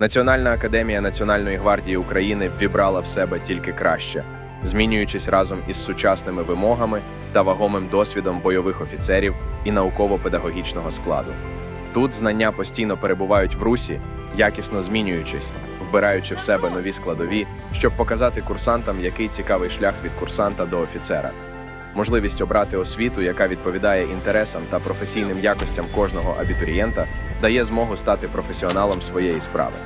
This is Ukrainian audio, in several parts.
Національна академія Національної гвардії України вібрала в себе тільки краще, змінюючись разом із сучасними вимогами та вагомим досвідом бойових офіцерів і науково-педагогічного складу. Тут знання постійно перебувають в русі, якісно змінюючись, вбираючи в себе нові складові, щоб показати курсантам, який цікавий шлях від курсанта до офіцера. Можливість обрати освіту, яка відповідає інтересам та професійним якостям кожного абітурієнта, дає змогу стати професіоналом своєї справи.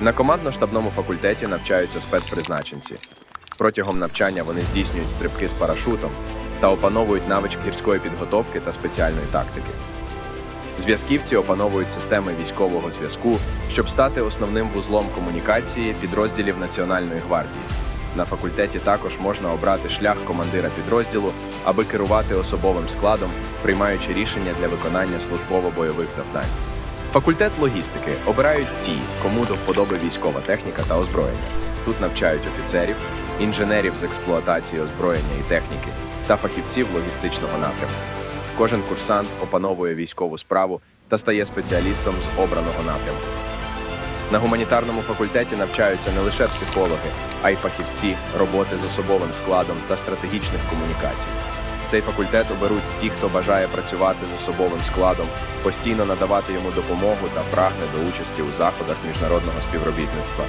На командно-штабному факультеті навчаються спецпризначенці. Протягом навчання вони здійснюють стрибки з парашутом та опановують навички гірської підготовки та спеціальної тактики. Зв'язківці опановують системи військового зв'язку, щоб стати основним вузлом комунікації підрозділів Національної гвардії. На факультеті також можна обрати шлях командира підрозділу, аби керувати особовим складом, приймаючи рішення для виконання службово-бойових завдань. Факультет логістики обирають ті, кому до вподоби військова техніка та озброєння. Тут навчають офіцерів, інженерів з експлуатації озброєння і техніки та фахівців логістичного напрямку. Кожен курсант опановує військову справу та стає спеціалістом з обраного напрямку. На гуманітарному факультеті навчаються не лише психологи, а й фахівці роботи з особовим складом та стратегічних комунікацій. Цей факультет оберуть ті, хто бажає працювати з особовим складом, постійно надавати йому допомогу та прагне до участі у заходах міжнародного співробітництва.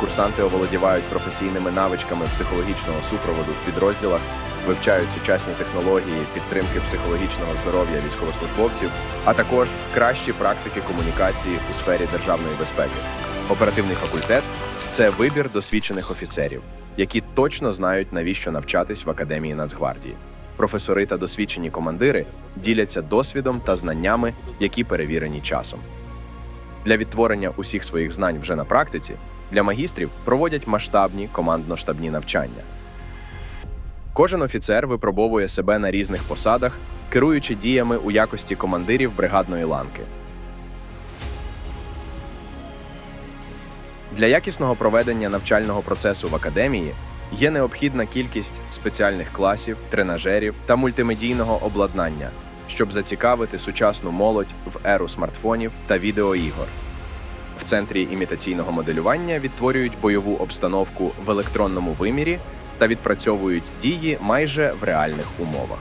Курсанти оволодівають професійними навичками психологічного супроводу в підрозділах, вивчають сучасні технології підтримки психологічного здоров'я військовослужбовців, а також кращі практики комунікації у сфері державної безпеки. Оперативний факультет це вибір досвідчених офіцерів, які точно знають, навіщо навчатись в Академії Нацгвардії. Професори та досвідчені командири діляться досвідом та знаннями, які перевірені часом. Для відтворення усіх своїх знань вже на практиці для магістрів проводять масштабні командно-штабні навчання. Кожен офіцер випробовує себе на різних посадах, керуючи діями у якості командирів бригадної ланки. Для якісного проведення навчального процесу в академії є необхідна кількість спеціальних класів, тренажерів та мультимедійного обладнання, щоб зацікавити сучасну молодь в еру смартфонів та відеоігор. В центрі імітаційного моделювання відтворюють бойову обстановку в електронному вимірі та відпрацьовують дії майже в реальних умовах.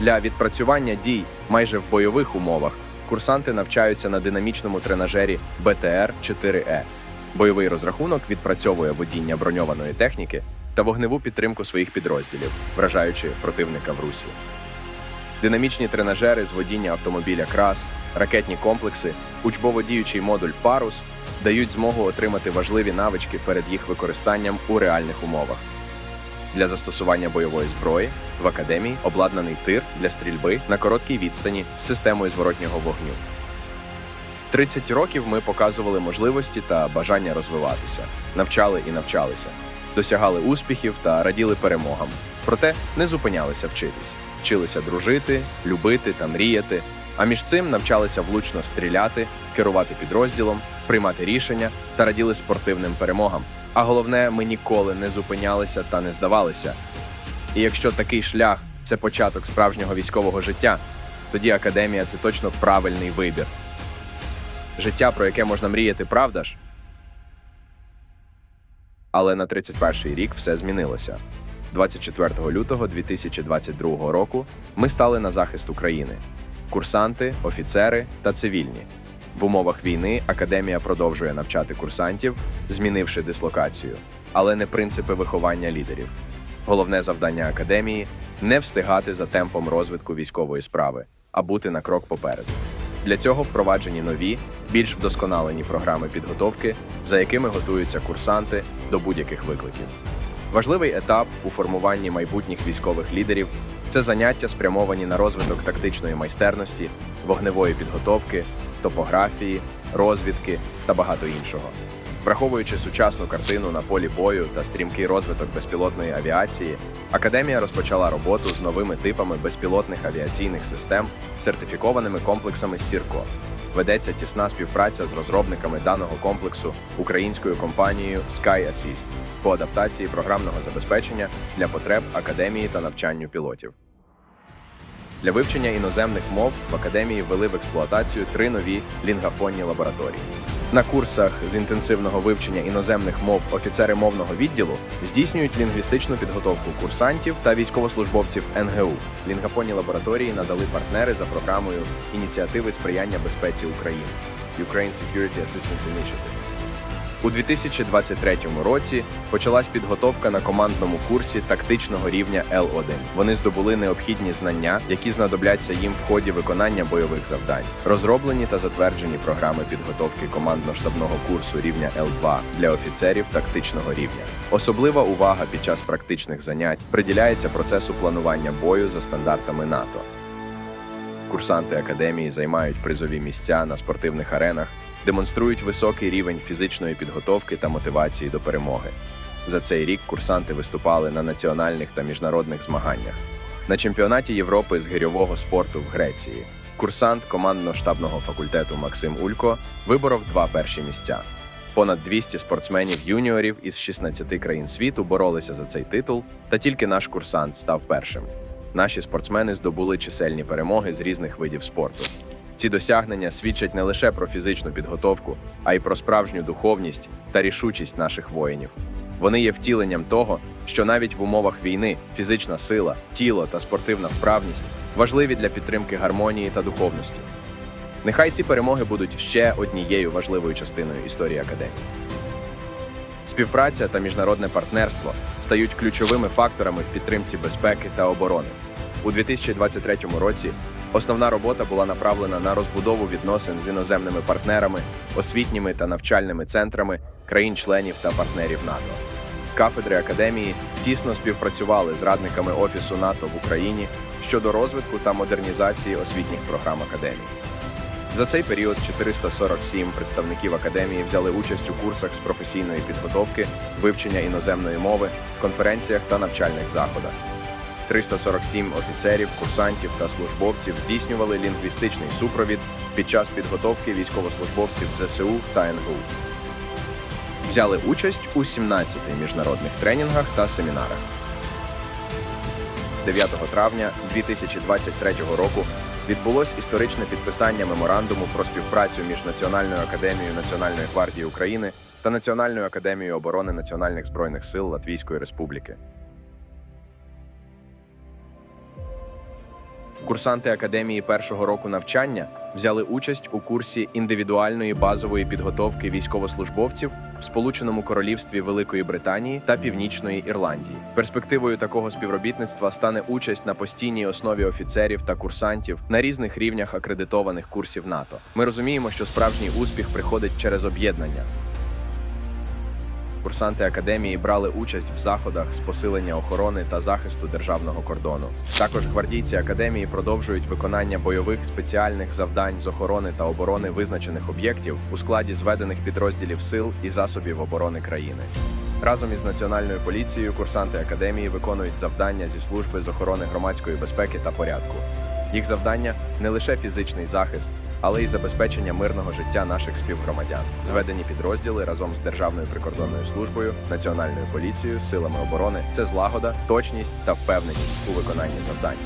Для відпрацювання дій майже в бойових умовах курсанти навчаються на динамічному тренажері БТР 4Е. Бойовий розрахунок відпрацьовує водіння броньованої техніки та вогневу підтримку своїх підрозділів, вражаючи противника в русі. Динамічні тренажери з водіння автомобіля крас, ракетні комплекси, учбово-діючий модуль парус дають змогу отримати важливі навички перед їх використанням у реальних умовах. Для застосування бойової зброї в академії обладнаний тир для стрільби на короткій відстані з системою зворотнього вогню. 30 років ми показували можливості та бажання розвиватися, навчали і навчалися, досягали успіхів та раділи перемогам. Проте не зупинялися вчитись, вчилися дружити, любити та мріяти. А між цим навчалися влучно стріляти, керувати підрозділом, приймати рішення та раділи спортивним перемогам. А головне, ми ніколи не зупинялися та не здавалися. І якщо такий шлях це початок справжнього військового життя, тоді академія це точно правильний вибір. Життя, про яке можна мріяти, правда ж? Але на 31-й рік все змінилося. 24 лютого 2022 року ми стали на захист України. Курсанти, офіцери та цивільні. В умовах війни академія продовжує навчати курсантів, змінивши дислокацію, але не принципи виховання лідерів. Головне завдання академії не встигати за темпом розвитку військової справи, а бути на крок попереду. Для цього впроваджені нові, більш вдосконалені програми підготовки, за якими готуються курсанти до будь-яких викликів. Важливий етап у формуванні майбутніх військових лідерів це заняття, спрямовані на розвиток тактичної майстерності, вогневої підготовки, топографії, розвідки та багато іншого. Враховуючи сучасну картину на полі бою та стрімкий розвиток безпілотної авіації, академія розпочала роботу з новими типами безпілотних авіаційних систем, сертифікованими комплексами Сірко. Ведеться тісна співпраця з розробниками даного комплексу українською компанією Sky Assist по адаптації програмного забезпечення для потреб академії та навчанню пілотів. Для вивчення іноземних мов в академії ввели в експлуатацію три нові лінгафонні лабораторії. На курсах з інтенсивного вивчення іноземних мов офіцери мовного відділу здійснюють лінгвістичну підготовку курсантів та військовослужбовців НГУ. Лінгафонні лабораторії надали партнери за програмою ініціативи сприяння безпеці України Ukraine Security Assistance Initiative. У 2023 році почалась підготовка на командному курсі тактичного рівня Л1. Вони здобули необхідні знання, які знадобляться їм в ході виконання бойових завдань. Розроблені та затверджені програми підготовки командно-штабного курсу рівня Л2 для офіцерів тактичного рівня. Особлива увага під час практичних занять приділяється процесу планування бою за стандартами НАТО. Курсанти академії займають призові місця на спортивних аренах, демонструють високий рівень фізичної підготовки та мотивації до перемоги. За цей рік курсанти виступали на національних та міжнародних змаганнях. На чемпіонаті Європи з гирьового спорту в Греції курсант командно-штабного факультету Максим Улько виборов два перші місця. Понад 200 спортсменів юніорів із 16 країн світу боролися за цей титул, та тільки наш курсант став першим. Наші спортсмени здобули чисельні перемоги з різних видів спорту. Ці досягнення свідчать не лише про фізичну підготовку, а й про справжню духовність та рішучість наших воїнів. Вони є втіленням того, що навіть в умовах війни фізична сила, тіло та спортивна вправність важливі для підтримки гармонії та духовності. Нехай ці перемоги будуть ще однією важливою частиною історії академії. Співпраця та міжнародне партнерство стають ключовими факторами в підтримці безпеки та оборони. У 2023 році основна робота була направлена на розбудову відносин з іноземними партнерами, освітніми та навчальними центрами країн-членів та партнерів НАТО. Кафедри академії тісно співпрацювали з радниками Офісу НАТО в Україні щодо розвитку та модернізації освітніх програм академії. За цей період 447 представників академії взяли участь у курсах з професійної підготовки, вивчення іноземної мови, конференціях та навчальних заходах. 347 офіцерів, курсантів та службовців здійснювали лінгвістичний супровід під час підготовки військовослужбовців ЗСУ та НГУ. Взяли участь у 17 міжнародних тренінгах та семінарах. 9 травня 2023 року відбулось історичне підписання меморандуму про співпрацю між Національною академією Національної гвардії України та Національною академією оборони Національних збройних сил Латвійської Республіки. Курсанти академії першого року навчання взяли участь у курсі індивідуальної базової підготовки військовослужбовців в Сполученому Королівстві Великої Британії та Північної Ірландії. Перспективою такого співробітництва стане участь на постійній основі офіцерів та курсантів на різних рівнях акредитованих курсів НАТО. Ми розуміємо, що справжній успіх приходить через об'єднання. Курсанти академії брали участь в заходах з посилення охорони та захисту державного кордону. Також гвардійці академії продовжують виконання бойових спеціальних завдань з охорони та оборони визначених об'єктів у складі зведених підрозділів сил і засобів оборони країни. Разом із національною поліцією курсанти академії виконують завдання зі служби з охорони громадської безпеки та порядку. Їх завдання не лише фізичний захист, але й забезпечення мирного життя наших співгромадян. Зведені підрозділи разом з Державною прикордонною службою, національною поліцією, силами оборони це злагода, точність та впевненість у виконанні завдань.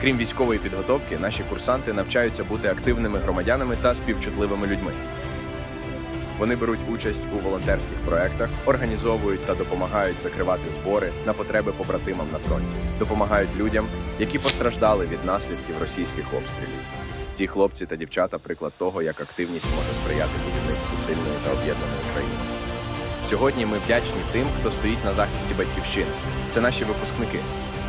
Крім військової підготовки, наші курсанти навчаються бути активними громадянами та співчутливими людьми. Вони беруть участь у волонтерських проектах, організовують та допомагають закривати збори на потреби побратимам на фронті, допомагають людям, які постраждали від наслідків російських обстрілів. Ці хлопці та дівчата приклад того, як активність може сприяти будівництву сильної та об'єднаної країни. Сьогодні ми вдячні тим, хто стоїть на захисті батьківщини. Це наші випускники,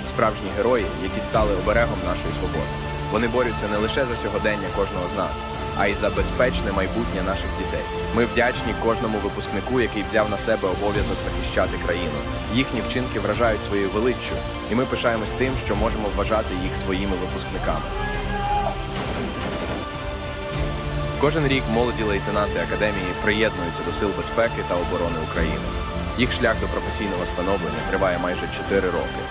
справжні герої, які стали оберегом нашої свободи. Вони борються не лише за сьогодення кожного з нас, а й за безпечне майбутнє наших дітей. Ми вдячні кожному випускнику, який взяв на себе обов'язок захищати країну. Їхні вчинки вражають своєю величчю, і ми пишаємось тим, що можемо вважати їх своїми випускниками. Кожен рік молоді лейтенанти академії приєднуються до сил безпеки та оборони України. Їх шлях до професійного становлення триває майже 4 роки.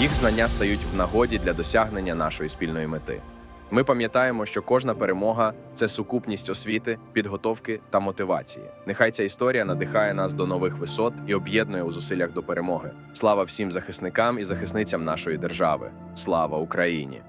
Їх знання стають в нагоді для досягнення нашої спільної мети. Ми пам'ятаємо, що кожна перемога це сукупність освіти, підготовки та мотивації. Нехай ця історія надихає нас до нових висот і об'єднує у зусиллях до перемоги. Слава всім захисникам і захисницям нашої держави. Слава Україні!